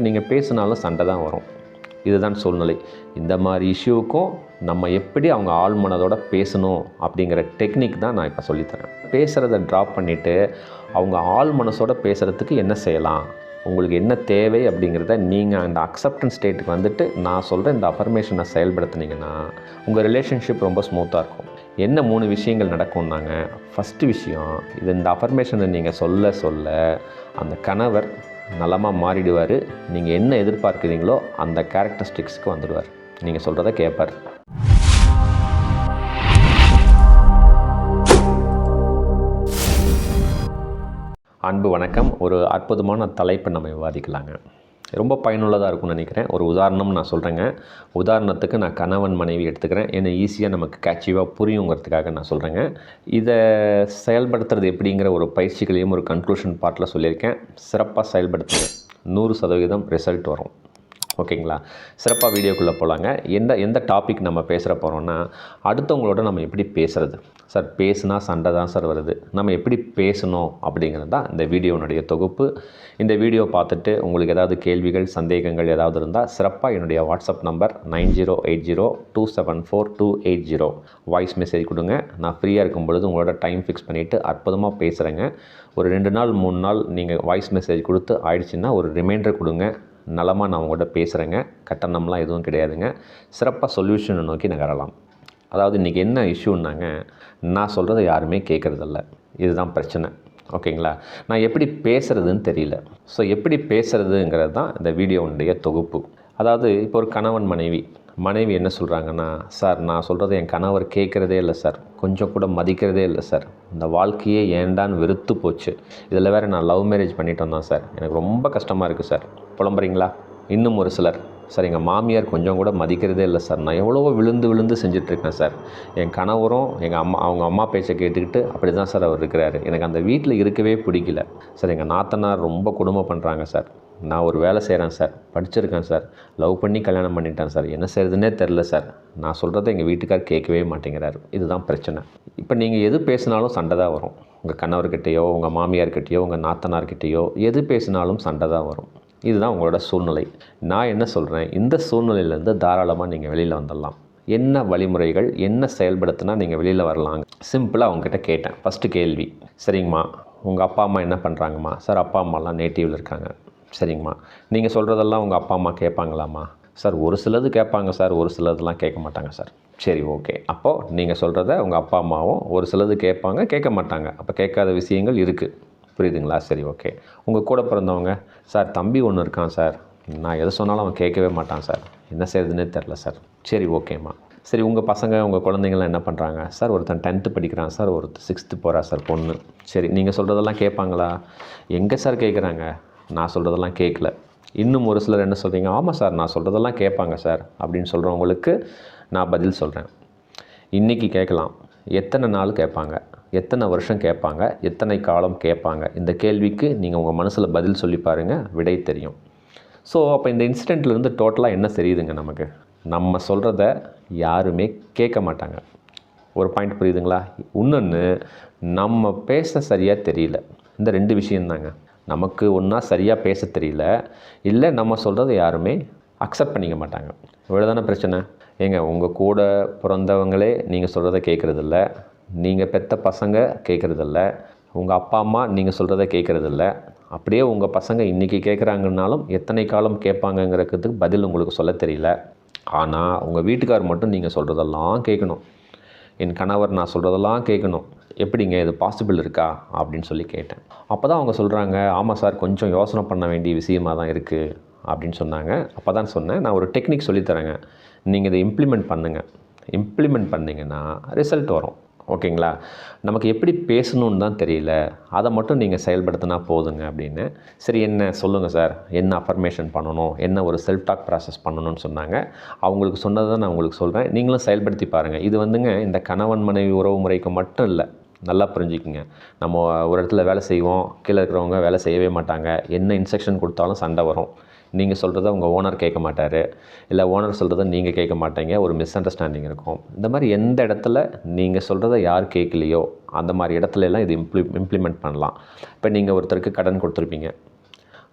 நீங்கள் பேசினாலும் சண்டை தான் வரும். இதுதான் சூழ்நிலை. இந்த மாதிரி இஷ்யூவுக்கும் நம்ம எப்படி அவங்க ஆள் மனதோட பேசணும் அப்படிங்கிற டெக்னிக் தான் நான் இப்போ சொல்லித்தரேன். பேசுகிறத ட்ராப் பண்ணிவிட்டு அவங்க ஆள் மனசோட பேசுகிறதுக்கு என்ன செய்யலாம்? உங்களுக்கு என்ன தேவை அப்படிங்கிறத நீங்கள் அந்த அக்செப்டன்ஸ் ஸ்டேட்டுக்கு வந்துட்டு நான் சொல்கிற இந்த அஃபர்மேஷனை செயல்படுத்துனீங்கன்னா உங்கள் ரிலேஷன்ஷிப் ரொம்ப ஸ்மூத்தாக இருக்கும். என்ன மூணு விஷயங்கள் நடக்கும்னாங்க? ஃபஸ்ட்டு விஷயம் இது இந்த அஃபர்மேஷனை நீங்கள் சொல்ல சொல்ல அந்த கணவர் நலமாக மாறிடுவார். நீங்கள் என்ன எதிர்பார்க்குறீங்களோ அந்த கேரக்டரிஸ்டிக்ஸ்க்கு வந்துடுவார். நீங்கள் சொல்கிறத கேட்பார் அன்பு வணக்கம். ஒரு அற்புதமான தலைப்பை நம்ம விவாதிக்கலாங்க. ரொம்ப பயனுள்ளதாக இருக்கும்னு நினைக்கிறேன். ஒரு உதாரணம் நான் சொல்கிறேங்க உதாரணத்துக்கு நான் கணவன் மனைவி எடுத்துக்கிறேன். என்னை ஈஸியாக நமக்கு கேட்சிவாக புரியுங்கிறதுக்காக நான் சொல்கிறேங்க இதை செயல்படுத்துறது எப்படிங்கிற ஒரு பயிற்சிகளையும் ஒரு கன்க்ளூஷன் பார்ட்டில் சொல்லியிருக்கேன். சிறப்பாக செயல்படுத்துங்க. நூறு சதவீதம் ரிசல்ட் வரும். ஓகேங்களா? சிறப்பாக வீடியோக்குள்ளே போகலாங்க எந்த எந்த டாபிக் நம்ம பேசுகிற போகிறோம்னா அடுத்தவங்களோட நம்ம எப்படி பேசுகிறது சார் பேசுனா சண்டை தான் சார் வருது. நம்ம எப்படி பேசணும் அப்படிங்கிறது தான் இந்த வீடியோனுடைய தொகுப்பு. இந்த வீடியோ பார்த்துட்டு உங்களுக்கு ஏதாவது கேள்விகள் சந்தேகங்கள் ஏதாவது இருந்தால் சிறப்பாக என்னுடைய WhatsApp number nine zero eight zero two seven four two eight zero. Voice message கொடுங்க. நான் ஃப்ரீயாக இருக்கும் பொழுது உங்களோட டைம் ஃபிக்ஸ் பண்ணிவிட்டு அற்புதமாக பேசுகிறேங்க ஒரு ரெண்டு நாள் மூணு நாள் நீங்கள் வாய்ஸ் மெசேஜ் கொடுத்து ஆயிடுச்சுன்னா ஒரு ரிமைண்டர் கொடுங்க. நலமாக நான் உங்கள்கிட்ட பேசுகிறேங்க கட்டணம்லாம் எதுவும் கிடையாதுங்க. சிறப்பாக சொல்யூஷனை நோக்கி நகரலாம். அதாவது இன்றைக்கி என்ன இஷ்யூன்னாங்க நான் சொல்கிறத யாருமே கேட்குறதில்ல இதுதான் பிரச்சனை. ஓகேங்களா? நான் எப்படி பேசுகிறதுன்னு தெரியல. ஸோ எப்படி பேசுகிறதுங்கிறது தான் இந்த வீடியோனுடைய தொகுப்பு. அதாவது இப்போ ஒரு கணவன் மனைவி மனைவி என்ன சொல்கிறாங்கன்னா சார் நான் சொல்கிறது என் கணவர் கேட்குறதே இல்லை சார். கொஞ்சம் கூட மதிக்கிறதே இல்லை சார். இந்த வாழ்க்கையே ஏண்டான்னு வெறுத்து போச்சு. இதில் வேறு நான் லவ் மேரேஜ் பண்ணிட்டு வந்தேன் சார். எனக்கு ரொம்ப கஷ்டமாக இருக்குது சார். புலம்புறீங்களா? இன்னும் ஒரு சிலர். சார் எங்கள் மாமியார் கொஞ்சம் கூட மதிக்கிறதே இல்லை சார். நான் எவ்வளவோ விழுந்து விழுந்து செஞ்சிட்ருக்கேன் சார். என் கணவரும் எங்கள் அம்மா அவங்க அம்மா பேச்சை கேட்டுக்கிட்டு அப்படி தான் சார் அவர் இருக்கிறாரு. எனக்கு அந்த வீட்டில் இருக்கவே பிடிக்கல. சார் எங்கள் நாத்தனார் ரொம்ப கொடுமை பண்ணுறாங்க சார். நான் ஒரு வேலை செய்கிறேன் சார் படிச்சிருக்கேன் சார் லவ் பண்ணி கல்யாணம் பண்ணிட்டேன் சார். என்ன செய்கிறதுனே தெரில சார். நான் சொல்கிறத எங்கள் வீட்டுக்கார் கேட்கவே மாட்டேங்கிறார். இதுதான் பிரச்சனை. இப்போ நீங்கள் எது பேசினாலும் சண்டை தான் வரும். உங்கள் கணவர்கிட்டையோ உங்கள் மாமியார்கிட்டையோ உங்கள் நாத்தனார்கிட்டையோ எது பேசினாலும் சண்டை தான் வரும். இதுதான் உங்களோட சூழ்நிலை. நான் என்ன சொல்கிறேன் இந்த சூழ்நிலையிலேருந்து தாராளமாக நீங்கள் வெளியில் வந்துடலாம். என்ன வழிமுறைகள் என்ன செயல்படுத்தினா நீங்கள் வெளியில் வரலாங்க? சிம்பிளாக அவங்ககிட்ட கேட்டேன். ஃபஸ்ட்டு கேள்வி. சரிங்கம்மா. உங்கள் அப்பா அம்மா என்ன பண்ணுறாங்கம்மா சார் அப்பா அம்மாலாம் நேட்டிவில் இருக்காங்க. சரிங்கம்மா. நீங்கள் சொல்கிறதெல்லாம் உங்கள் அப்பா அம்மா கேட்பாங்களாம்மா சார் ஒரு சிலது கேட்பாங்க சார் ஒரு சிலதுலாம் கேட்க மாட்டாங்க சார். சரி ஓகே. அப்போது நீங்கள் சொல்கிறத உங்கள் அப்பா அம்மாவும் ஒரு சிலது கேட்பாங்க கேட்க மாட்டாங்க. அப்போ கேட்காத விஷயங்கள் இருக்குது புரியுதுங்களா? சரி ஓகே. உங்கள் கூட பிறந்தவங்க சார் தம்பி ஒன்று இருக்கான் சார். நான் எதை சொன்னாலும் அவன் கேட்கவே மாட்டான் சார். என்ன செய்யறதுனே தெரில சார். சரி ஓகேம்மா. சரி உங்கள் பசங்க உங்கள் குழந்தைங்களாம் என்ன பண்ணுறாங்க சார் ஒருத்தன் டென்த்து படிக்கிறான் சார் ஒருத்தர் சிக்ஸ்த்து போகிறா சார் பொண்ணு. சரி நீங்கள் சொல்கிறதெல்லாம் கேட்பாங்களா? எங்கே சார் கேட்குறாங்க? நான் சொல்கிறதெல்லாம் கேட்கல. இன்னும் ஒரு சிலர் என்ன சொல்கிறீங்க ஆமாம் சார் நான் சொல்கிறதெல்லாம் கேட்பாங்க சார் அப்படின்னு சொல்கிறவங்களுக்கு நான் பதில் சொல்கிறேன் இன்றைக்கி கேட்கலாம். எத்தனை நாள் கேட்பாங்க? எத்தனை வருஷம் கேட்பாங்க? எத்தனை காலம் கேட்பாங்க? இந்த கேள்விக்கு நீங்கள் உங்கள் மனசில் பதில் சொல்லி பாருங்கள் விடை தெரியும். ஸோ அப்போ இந்த இன்சிடெண்ட்லேருந்து டோட்டலாக என்ன தெரியுதுங்க நமக்கு? நம்ம சொல்கிறத யாருமே கேட்க மாட்டாங்க. ஒரு பாயிண்ட் புரியுதுங்களா? இன்னொன்று நம்ம பேச சரியாக தெரியல. இந்த ரெண்டு விஷயந்தாங்க நமக்கு ஒன்றா சரியாக பேச தெரியல. இல்லை நம்ம சொல்கிறத யாருமே அக்செப்ட் பண்ணிக்க மாட்டாங்க. இவ்வளோ தானே பிரச்சனை? ஏங்க உங்கள் கூட பிறந்தவங்களே நீங்கள் சொல்கிறத கேட்குறதில்ல நீங்கள் பெற்ற பசங்க கேட்குறதில்ல உங்கள் அப்பா அம்மா நீங்கள் சொல்கிறத கேட்குறதில்ல அப்படியே உங்கள் பசங்க இன்றைக்கி கேட்குறாங்கனாலும் எத்தனை காலம் கேட்பாங்கங்கிறதுக்கு பதில் உங்களுக்கு சொல்ல தெரியல. ஆனால் உங்கள் வீட்டுக்கார் மட்டும் நீங்கள் சொல்கிறதெல்லாம் கேட்கணும் என் கணவர் நான் சொல்கிறதெல்லாம் கேட்கணும் எப்படிங்க இது பாசிபிள் இருக்கா? அப்படின்னு சொல்லி கேட்டேன். அப்போ தான் அவங்க சொல்கிறாங்க ஆமாம் சார் கொஞ்சம் யோசனை பண்ண வேண்டிய விஷயமாக தான் இருக்குது அப்படின்னு சொன்னாங்க. அப்போ தான் சொன்னேன் நான் ஒரு டெக்னிக் சொல்லித்தரேங்க நீங்கள் இதை இம்ப்ளிமெண்ட் பண்ணுங்கள் இம்ப்ளிமெண்ட் பண்ணிங்கன்னா ரிசல்ட் வரும். ஓகேங்களா? நமக்கு எப்படி பேசணுன்னு தான் தெரியல. அதை மட்டும் நீங்கள் செயல்படுத்தினா போதுங்க. அப்படின்னு. சரி என்ன? சொல்லுங்கள் சார். என்ன அஃபர்மேஷன் பண்ணணும்? என்ன ஒரு செல்ஃப் டாக் ப்ராசஸ் பண்ணணும்னு சொன்னாங்க. அவங்களுக்கு சொன்னதை நான் உங்களுக்கு சொல்கிறேன் நீங்களும் செயல்படுத்தி பாருங்கள் இது வந்துங்க இந்த கணவன் மனைவி உறவு முறைக்கு மட்டும் இல்லை. நல்லா புரிஞ்சுக்குங்க. நம்ம ஒரு இடத்துல வேலை செய்வோம் கீழே இருக்கிறவங்க வேலை செய்யவே மாட்டாங்க. என்ன இன்ஸ்ட்ரக்ஷன் கொடுத்தாலும் சண்டை வரும். நீங்கள் சொல்கிறத உங்கள் ஓனர் கேட்க மாட்டார். இல்லை ஓனர் சொல்கிறத நீங்கள் கேட்க மாட்டீங்க. ஒரு மிஸ் அண்டர்ஸ்டாண்டிங் இருக்கும். இந்த மாதிரி எந்த இடத்துல நீங்கள் சொல்கிறத யார் கேட்கலையோ அந்த மாதிரி இடத்துல எல்லாம் இது இம்ப்ளி இம்ப்ளிமெண்ட் பண்ணலாம். இப்போ நீங்கள் ஒருத்தருக்கு கடன் கொடுத்துருப்பீங்க.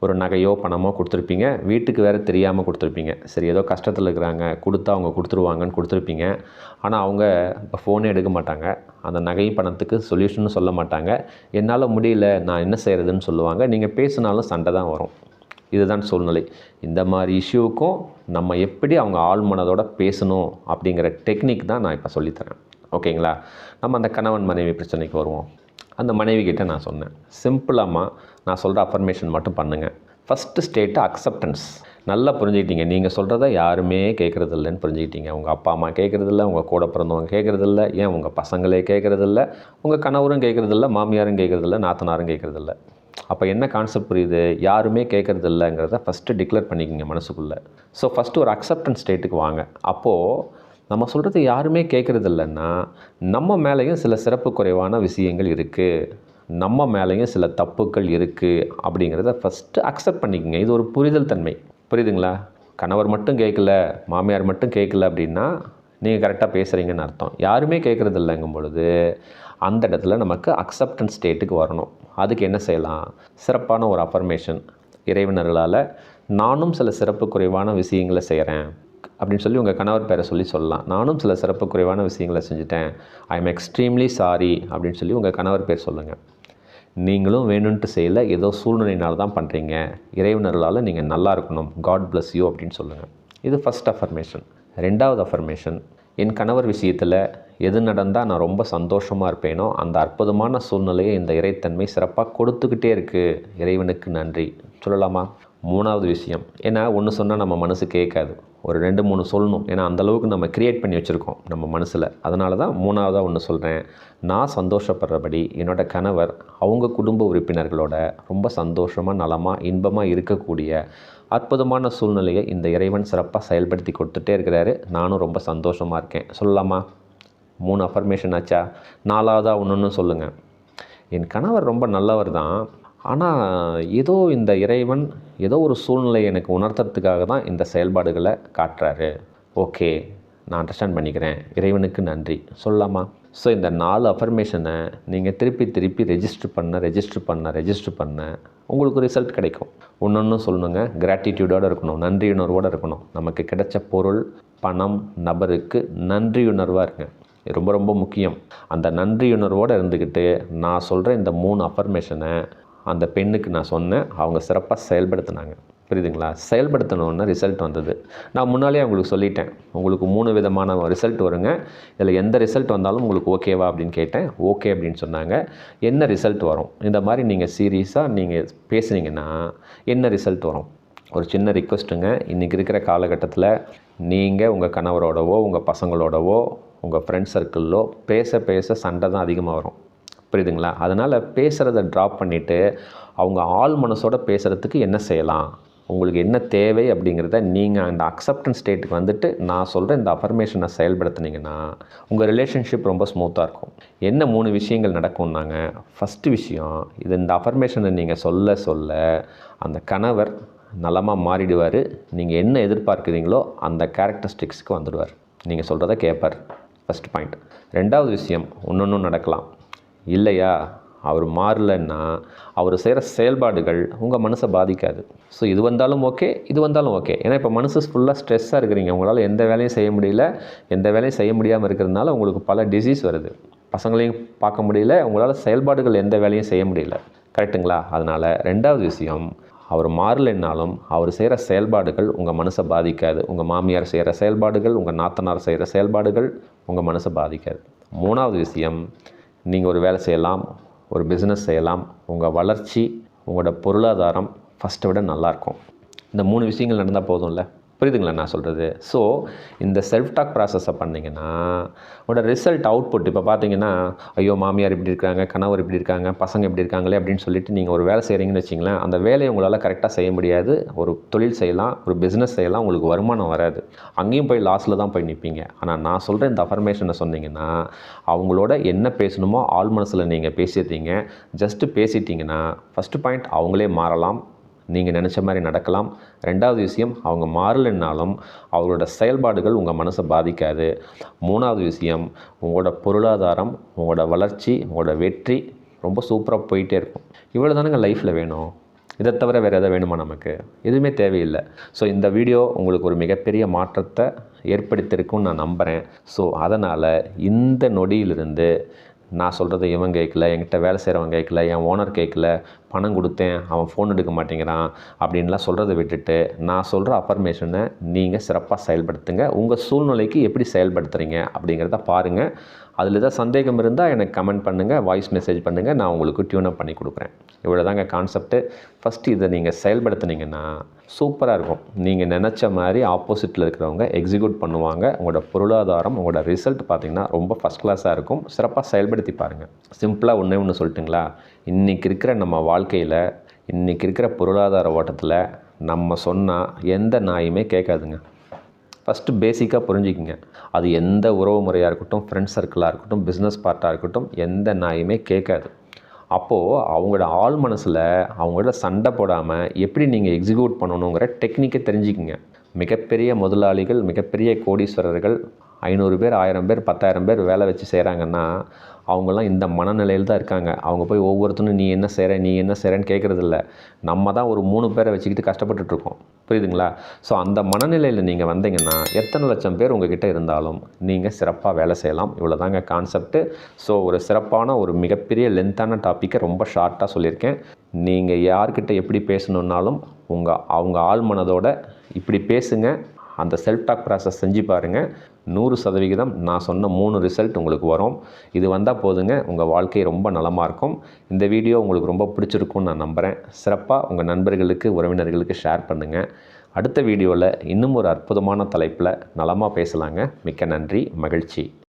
ஒரு நகையோ பணமோ கொடுத்துருப்பீங்க. வீட்டுக்கு வேறு தெரியாமல் கொடுத்துருப்பீங்க. சரி ஏதோ கஷ்டத்தில் இருக்கிறாங்க. கொடுத்தா அவங்க கொடுத்துருவாங்கன்னு கொடுத்துருப்பீங்க. ஆனால் அவங்க இப்போ ஃபோனே எடுக்க மாட்டாங்க. அந்த நகை பணத்துக்கு சொல்யூஷன் சொல்ல மாட்டாங்க. என்னால் முடியல நான் என்ன செய்கிறதுன்னு சொல்லுவாங்க. நீங்கள் பேசினாலும் சண்டை தான் வரும். இதுதான் சூழ்நிலை. இந்த மாதிரி இஷ்யூவுக்கும் நம்ம எப்படி அவங்க ஆள் மனதோட பேசணும் அப்படிங்கிற டெக்னிக் தான் நான் இப்போ சொல்லித்தரேன். ஓகேங்களா? நம்ம அந்த கணவன் மனைவி பிரச்சனைக்கு வருவோம். அந்த மனைவி கிட்டே நான் சொன்னேன். சிம்பிளாமா நான் சொல்கிற அஃபர்மேஷன் மட்டும் பண்ணுங்கள் ஃபஸ்ட்டு ஸ்டேட்டு அக்செப்டன்ஸ் நல்லா புரிஞ்சுக்கிட்டீங்க. நீங்கள் சொல்கிறத யாருமே கேட்குறதில்லன்னு புரிஞ்சுக்கிட்டீங்க. உங்கள் அப்பா அம்மா கேட்குறதில்ல உங்கள் கூட பிறந்தவங்க கேட்குறதில்ல ஏன் உங்கள் பசங்களே கேட்குறதில்ல உங்கள் கணவரும் கேட்குறதில்ல மாமியாரும் கேட்குறதில்ல நாத்தனாரும் கேட்குறதில்ல அப்போ என்ன கான்செப்ட் புரியுது? யாருமே கேட்குறது இல்லைங்கிறத ஃபஸ்ட்டு டிக்ளேர் பண்ணிக்கோங்க மனசுக்குள்ளே. ஸோ ஃபஸ்ட்டு ஒரு அக்செப்டன்ஸ் ஸ்டேட்டுக்கு வாங்க. அப்போது நம்ம சொல்கிறது யாருமே கேட்குறது இல்லைன்னா நம்ம மேலேயும் சில சிறப்பு குறைவான விஷயங்கள் இருக்குது நம்ம மேலேயும் சில தப்புக்கள் இருக்குது அப்படிங்கிறத ஃபஸ்ட்டு அக்செப்ட் பண்ணிக்கோங்க. இது ஒரு புரிதல் தன்மை. புரியுதுங்களா? கணவர் மட்டும் கேட்கல மாமியார் மட்டும் கேட்கல அப்படின்னா நீங்கள் கரெக்டாக பேசுகிறீங்கன்னு அர்த்தம். யாருமே கேட்குறது இல்லைங்கும் பொழுது அந்த இடத்துல நமக்கு அக்செப்டன்ஸ் ஸ்டேட்டுக்கு வரணும். அதுக்கு என்ன செய்யலாம்? சிறப்பான ஒரு அஃபர்மேஷன் இறைவினர்களால் நானும் சில சிறப்பு குறைவான விஷயங்களை செய்கிறேன் அப்படின்னு சொல்லி உங்கள் கணவர் பேரை சொல்லி சொல்லலாம். நானும் சில சிறப்பு குறைவான விஷயங்களை செஞ்சுட்டேன். ஐ எம் எக்ஸ்ட்ரீம்லி சாரி அப்படின்னு சொல்லி உங்கள் கணவர் பேர் சொல்லுங்கள் நீங்களும் வேணும்ன்ட்டு செய்யலை ஏதோ சூழ்நிலையினால் தான் பண்ணுறீங்க இறைவனர்களால் நீங்கள் நல்லா இருக்கணும். காட் பிளஸ் யூ அப்படின்னு சொல்லுங்கள் இது ஃபஸ்ட் அஃபர்மேஷன் ரெண்டாவது அஃபர்மேஷன் என் கணவர் விஷயத்தில் எது நடந்தால் நான் ரொம்ப சந்தோஷமாக இருப்பேனோ அந்த அற்புதமான சூழ்நிலையை இந்த இறைத்தன்மை சிறப்பாக கொடுத்துக்கிட்டே இருக்குது இறைவனுக்கு நன்றி. சொல்லலாமா? மூணாவது விஷயம். ஏன்னா ஒன்று சொன்னால் நம்ம மனசு கேட்காது. ஒரு ரெண்டு மூணு சொல்லணும். ஏன்னா அந்தளவுக்கு நம்ம க்ரியேட் பண்ணி வச்சுருக்கோம் நம்ம மனசில். அதனால தான் மூணாவதாக ஒன்று சொல்கிறேன் நான் சந்தோஷப்படுறபடி என்னோட கணவர் அவங்க குடும்ப உறுப்பினர்களோட ரொம்ப சந்தோஷமாக நலமாக இன்பமாக இருக்கக்கூடிய அற்புதமான சூழ்நிலையை இந்த இறைவன் சிறப்பாக செயல்படுத்தி கொடுத்துட்டே இருக்கிறாரு. நானும் ரொம்ப சந்தோஷமாக இருக்கேன். சொல்லலாமா? மூணு அஃபர்மேஷன் ஆச்சா? நாலாவதாக ஒன்று சொல்லுங்கள் என் கணவர் ரொம்ப நல்லவர் தான். ஆனால் ஏதோ இந்த இறைவன் ஏதோ ஒரு சூழ்நிலை எனக்கு உணர்த்துறதுக்காக தான் இந்த செயல்பாடுகளை காட்டுறாரு. ஓகே நான் அண்டர்ஸ்டாண்ட் பண்ணிக்கிறேன். இறைவனுக்கு நன்றி. சொல்லலாமா? ஸோ இந்த நாலு அஃபர்மேஷனை நீங்கள் திருப்பி திருப்பி ரெஜிஸ்டர் பண்ண ரெஜிஸ்டர் பண்ண ரெஜிஸ்டர் பண்ண உங்களுக்கு ரிசல்ட் கிடைக்கும். ஒன்று சொல்லணுங்க கிராட்டிடியூடோடு இருக்கணும் நன்றியுணர்வோடு இருக்கணும். நமக்கு கிடைச்ச பொருள் பணம் நபருக்கு நன்றியுணர்வாக இருங்க. இது ரொம்ப ரொம்ப முக்கியம். அந்த நன்றியுணர்வோடு இருந்துக்கிட்டு நான் சொல்கிற இந்த மூணு அஃபர்மேஷனை அந்த பெண்ணுக்கு நான் சொன்னேன் அவங்க சிறப்பாக செயல்படுத்தினாங்க. புரியுதுங்களா? செயல்படுத்தணுன்னு ரிசல்ட் வந்தது. நான் முன்னாலே உங்களுக்கு சொல்லிட்டேன் உங்களுக்கு மூணு விதமான ரிசல்ட் வருங்க. இதில் எந்த ரிசல்ட் வந்தாலும் உங்களுக்கு ஓகேவா அப்படின்னு கேட்டேன். ஓகே அப்படின்னு சொன்னாங்க. என்ன ரிசல்ட் வரும்? இந்த மாதிரி நீங்கள் சீரியஸாக நீங்கள் பேசுனீங்கன்னா என்ன ரிசல்ட் வரும்? ஒரு சின்ன ரிக்வெஸ்ட்டுங்க இன்றைக்கி இருக்கிற காலகட்டத்தில் நீங்கள் உங்கள் கணவரோடவோ உங்கள் பசங்களோடவோ உங்கள் ஃப்ரெண்ட் சர்க்கிளோ பேச பேச சண்டை தான் அதிகமாக வரும். புரியுதுங்களா? அதனால் பேசுகிறத ட்ராப் பண்ணிவிட்டு அவங்க ஆள் மனசோட பேசுகிறதுக்கு என்ன செய்யலாம்? உங்களுக்கு என்ன தேவை அப்படிங்கிறத நீங்கள் அந்த அக்செப்டன்ஸ் ஸ்டேட்டுக்கு வந்துட்டு நான் சொல்கிற இந்த அஃபர்மேஷனை செயல்படுத்துனீங்கன்னா உங்கள் ரிலேஷன்ஷிப் ரொம்ப ஸ்மூத்தாக இருக்கும். என்ன மூணு விஷயங்கள் நடக்கும்னாங்க? ஃபஸ்ட்டு விஷயம் இது இந்த அஃபர்மேஷனை நீங்கள் சொல்ல சொல்ல அந்த கணவர் நலமாக மாறிடுவார். நீங்கள் என்ன எதிர்பார்க்குறீங்களோ அந்த கேரக்டரிஸ்டிக்ஸ்க்கு வந்துடுவார். நீங்கள் சொல்கிறத கேட்பார் ஃபஸ்ட் பாயிண்ட் ரெண்டாவது விஷயம் ஒன்று நடக்கலாம். இல்லையா? அவர் மாறலைன்னா அவர் செய்கிற செயல்பாடுகள் உங்கள் மனசை பாதிக்காது. ஸோ இது வந்தாலும் ஓகே இது வந்தாலும் ஓகே ஏன்னா இப்போ மனசு ஃபுல்லாக ஸ்ட்ரெஸ்ஸாக இருக்கிறீங்க. உங்களால் எந்த வேலையும் செய்ய முடியல. எந்த வேலையும் செய்ய முடியாமல் இருக்கிறதுனால உங்களுக்கு பல டிசீஸ் வருது. பசங்களையும் பார்க்க முடியல. உங்களால் செயல்பாடுகள் எந்த வேலையும் செய்ய முடியல. கரெக்ட்டுங்களா? அதனால் ரெண்டாவது விஷயம் அவர் மாறலைன்னாலும் அவர் செய்கிற செயல்பாடுகள் உங்கள் மனசை பாதிக்காது. உங்கள் மாமியார் செய்கிற செயல்பாடுகள் உங்கள் நாத்தனார் செய்கிற செயல்பாடுகள் உங்கள் மனசை பாதிக்காது. மூணாவது விஷயம் நீங்கள் ஒரு வேலை செய்யலாம் ஒரு பிஸ்னஸ் செய்யலாம் உங்கள் வளர்ச்சி உங்களோட பொருளாதாரம் ஃபஸ்ட்டை விட நல்லாயிருக்கும் இந்த மூணு விஷயங்கள் நடந்தால் போதும்ல? புரியுதுங்களா நான் சொல்கிறது ஸோ இந்த செல்ஃப் டாக் ப்ராசஸை பண்ணிங்கன்னா உங்களோட ரிசல்ட் அவுட்புட் இப்போ பார்த்தீங்கன்னா ஐயோ மாமியார் இப்படி இருக்காங்க கணவர் இப்படி இருக்காங்க பசங்க இப்படி இருக்காங்களே அப்படின்னு சொல்லிட்டு நீங்கள் ஒரு வேலை செய்கிறீங்கன்னு வச்சிங்களேன் அந்த வேலையை உங்களால் கரெக்டாக செய்ய முடியாது. ஒரு தொழில் செய்யலாம் ஒரு பிஸ்னஸ் செய்யலாம் உங்களுக்கு வருமானம் வராது. அங்கேயும் போய் லாஸில் தான் போய் நிற்பீங்க ஆனால் நான் சொல்கிற இந்த அஃபர்மேஷனை சொன்னீங்கன்னா அவங்களோட என்ன பேசணுமோ ஆள் மனசில் நீங்கள் பேசிடுறீங்க. ஜஸ்ட்டு பேசிட்டிங்கன்னா ஃபஸ்ட்டு பாயிண்ட் அவங்களே மாறலாம். நீங்கள் நினச்ச மாதிரி நடக்கலாம். ரெண்டாவது விஷயம் அவங்க மாறலைன்னாலும் அவங்களோட செயல்பாடுகள் உங்கள் மனசை பாதிக்காது. மூணாவது விஷயம் உங்களோட பொருளாதாரம் உங்களோட வளர்ச்சி உங்களோட வெற்றி ரொம்ப சூப்பராக போயிட்டே இருக்கும். இவ்வளோ தானேங்க லைஃப்பில் வேணும். இதை தவிர வேறு எதாவது வேணுமா நமக்கு? எதுவுமே தேவையில்லை. ஸோ இந்த வீடியோ உங்களுக்கு ஒரு மிகப்பெரிய மாற்றத்தை ஏற்படுத்தியிருக்கும்னு நான் நம்புகிறேன் ஸோ அதனால் இந்த நொடியிலிருந்து நான் சொல்கிறத இவன் கேட்கல என்கிட்ட வேலை செய்கிறவன் கேட்கல என் ஓனர் கேட்கல பணம் கொடுத்தேன் அவன் ஃபோன் எடுக்க மாட்டேங்கிறான் அப்படின்லாம் சொல்கிறத விட்டுட்டு நான் சொல்கிற அஃபர்மேஷனை நீங்கள் சிறப்பாக செயல்படுத்துங்க. உங்கள் சூழ்நிலைக்கு எப்படி செயல்படுத்துகிறீங்க அப்படிங்கிறத பாருங்கள் அதில் ஏதாவது சந்தேகம் இருந்தால் எனக்கு கமெண்ட் பண்ணுங்கள் வாய்ஸ் மெசேஜ் பண்ணுங்கள் நான் உங்களுக்கு டியூனப் பண்ணி கொடுக்குறேன். இவ்வளோ தாங்க கான்செப்ட்டு ஃபஸ்ட்டு இதை நீங்கள் செயல்படுத்துனீங்கன்னா சூப்பராக இருக்கும். நீங்கள் நினச்ச மாதிரி ஆப்போசிட்டில் இருக்கிறவங்க எக்ஸிக்யூட் பண்ணுவாங்க. உங்களோட பொருளாதாரம் உங்களோட ரிசல்ட் பார்த்திங்கன்னா ரொம்ப ஃபஸ்ட் கிளாஸாக இருக்கும். சிறப்பாக செயல்படுத்தி பாருங்கள் சிம்பிளாக ஒன்றே ஒன்று சொல்லட்டுங்களா? இன்றைக்கி இருக்கிற நம்ம வாழ்க்கை வாழ்க்கையில் இன்றைக்கி இருக்கிற பொருளாதார ஓட்டத்தில் நம்ம சொன்னால் எந்த நாயுமே கேட்காதுங்க. ஃபஸ்ட்டு பேசிக்காக புரிஞ்சுக்கிங்க. அது எந்த உறவு முறையாக இருக்கட்டும் ஃப்ரெண்ட்ஸ் சர்க்கிளாக இருக்கட்டும் பிஸ்னஸ் பார்ட்டாக இருக்கட்டும் எந்த நாயுமே கேட்காது. அப்போது அவங்களோட ஆள் மனசில் அவங்களோட சண்டை போடாமல் எப்படி நீங்கள் எக்ஸிக்யூட் பண்ணணுங்கிற டெக்னிக்கை தெரிஞ்சுக்கிங்க. மிகப்பெரிய முதலாளிகள் மிகப்பெரிய கோடீஸ்வரர்கள் ஐநூறு பேர் ஆயிரம் பேர் பத்தாயிரம் பேர் வேலை வச்சு செய்கிறாங்கன்னா அவங்களாம் இந்த மனநிலையில் தான் இருக்காங்க. அவங்க போய் ஒவ்வொருத்தரும் நீ என்ன செய்கிற நீ என்ன செய்கிறேன்னு கேட்குறதில்ல நம்ம தான் ஒரு மூணு பேரை வச்சுக்கிட்டு கஷ்டப்பட்டுட்ருக்கோம் புரியுதுங்களா? ஸோ அந்த மனநிலையில் நீங்கள் வந்தீங்கன்னா எத்தனை லட்சம் பேர் உங்ககிட்ட இருந்தாலும் நீங்கள் சிறப்பாக வேலை செய்யலாம். இவ்வளோ தாங்க கான்செப்ட்டு ஸோ ஒரு சிறப்பான ஒரு மிகப்பெரிய லென்த்தான டாப்பிக்கை ரொம்ப ஷார்ட்டாக சொல்லியிருக்கேன். நீங்கள் யார்கிட்ட எப்படி பேசணுன்னாலும் உங்கள் அவங்க ஆள் மனதோட இப்படி பேசுங்க. அந்த செல்ஃப் டாக் ப்ராசஸ் செஞ்சு பாருங்கள் நூறு சதவிகிதம் நான் சொன்ன மூணு ரிசல்ட் உங்களுக்கு வரும். இது வந்தால் போதுங்க. உங்கள் வாழ்க்கை ரொம்ப நலமாக இருக்கும். இந்த வீடியோ உங்களுக்கு ரொம்ப பிடிச்சிருக்கும்னு நான் நம்புகிறேன் சிறப்பாக உங்கள் நண்பர்களுக்கு உறவினர்களுக்கு ஷேர் பண்ணுங்கள் அடுத்த வீடியோவில் இன்னும் ஒரு அற்புதமான தலைப்பில் நலமாக பேசலாங்க. மிக்க நன்றி. மகிழ்ச்சி.